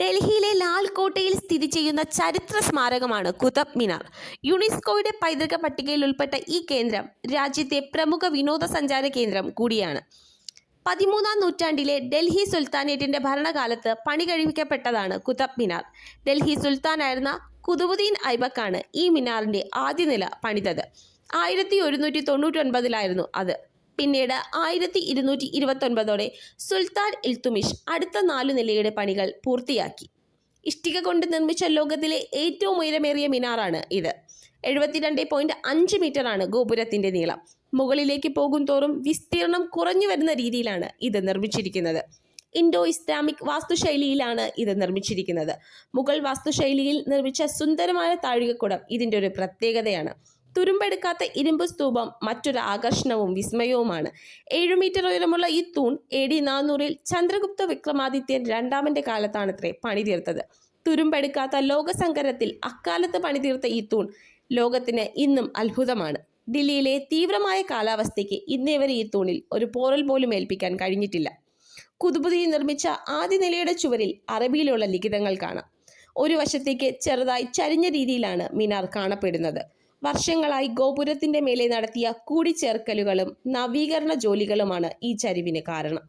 ഡൽഹിയിലെ ലാൽ കോട്ടയിൽ സ്ഥിതി ചെയ്യുന്ന ചരിത്ര സ്മാരകമാണ് കുതബ് മിനാർ. യുനെസ്കോയുടെ പൈതൃക പട്ടികയിൽ ഉൾപ്പെട്ട ഈ കേന്ദ്രം രാജ്യത്തെ പ്രമുഖ വിനോദസഞ്ചാര കേന്ദ്രം കൂടിയാണ്. പതിമൂന്നാം നൂറ്റാണ്ടിലെ ഡൽഹി സുൽത്താനേറ്റിന്റെ ഭരണകാലത്ത് പണി കഴിപ്പിക്കപ്പെട്ടതാണ് കുതബ് മിനാർ. ഡൽഹി സുൽത്താനായിരുന്ന കുതുബുദ്ദീൻ ഐബക്കാണ് ഈ മിനാറിന്റെ ആദ്യ നില പണിതത്. ആയിരത്തി ഒരുന്നൂറ്റി തൊണ്ണൂറ്റി ഒൻപതിലായിരുന്നു അത്. പിന്നീട് ആയിരത്തി ഇരുന്നൂറ്റി ഇരുപത്തൊൻപതോടെ സുൽത്താൻ ഇൽത്തുമിഷ് അടുത്ത നാലു നിലയുടെ പണികൾ പൂർത്തിയാക്കി. ഇഷ്ടിക കൊണ്ട് നിർമ്മിച്ച ലോകത്തിലെ ഏറ്റവും ഉയരമേറിയ മിനാറാണ് ഇത്. എഴുപത്തിരണ്ട് പോയിന്റ് അഞ്ച് മീറ്ററാണ് ഗോപുരത്തിന്റെ നീളം. മുകളിലേക്ക് പോകും തോറും വിസ്തീർണം കുറഞ്ഞു വരുന്ന രീതിയിലാണ് ഇത് നിർമ്മിച്ചിരിക്കുന്നത്. ഇൻഡോ ഇസ്ലാമിക് വാസ്തുശൈലിയിലാണ് ഇത് നിർമ്മിച്ചിരിക്കുന്നത്. മുഗൾ വാസ്തുശൈലിയിൽ നിർമ്മിച്ച സുന്ദരമായ താഴികക്കുടം ഇതിന്റെ ഒരു പ്രത്യേകതയാണ്. തുരുമ്പെടുക്കാത്ത ഇരുമ്പ് സ്തൂപം മറ്റൊരു ആകർഷണവും വിസ്മയവുമാണ്. ഏഴു മീറ്റർ ഉയരമുള്ള ഈ തൂൺ എ ഡി നാനൂറിൽ ചന്ദ്രഗുപ്ത വിക്രമാദിത്യൻ രണ്ടാമന്റെ കാലത്താണത്രേ പണിതീർത്തത്. തുരുമ്പെടുക്കാത്ത ലോകസങ്കരത്തിൽ അക്കാലത്ത് പണിതീർത്ത ഈ തൂൺ ലോകത്തിന് ഇന്നും അത്ഭുതമാണ്. ദില്ലിയിലെ തീവ്രമായ കാലാവസ്ഥയ്ക്ക് ഇന്നേ വരെ ഈ തൂണിൽ ഒരു പോറൽ പോലും ഏൽപ്പിക്കാൻ കഴിഞ്ഞിട്ടില്ല. കുതുപുതി നിർമ്മിച്ച ആദ്യ നിലയുടെ ചുവരിൽ അറബിയിലുള്ള ലിഖിതങ്ങൾ കാണാം. ഒരു വശത്തേക്ക് ചെറുതായി ചരിഞ്ഞ രീതിയിലാണ് മിനാർ കാണപ്പെടുന്നത്. വർഷങ്ങളായി ഗോപുരത്തിന്റെ മേലെ നടത്തിയ കൂടിച്ചേർക്കലുകളും നവീകരണ ജോലികളുമാണ് ഈ ചരിവിന് കാരണം.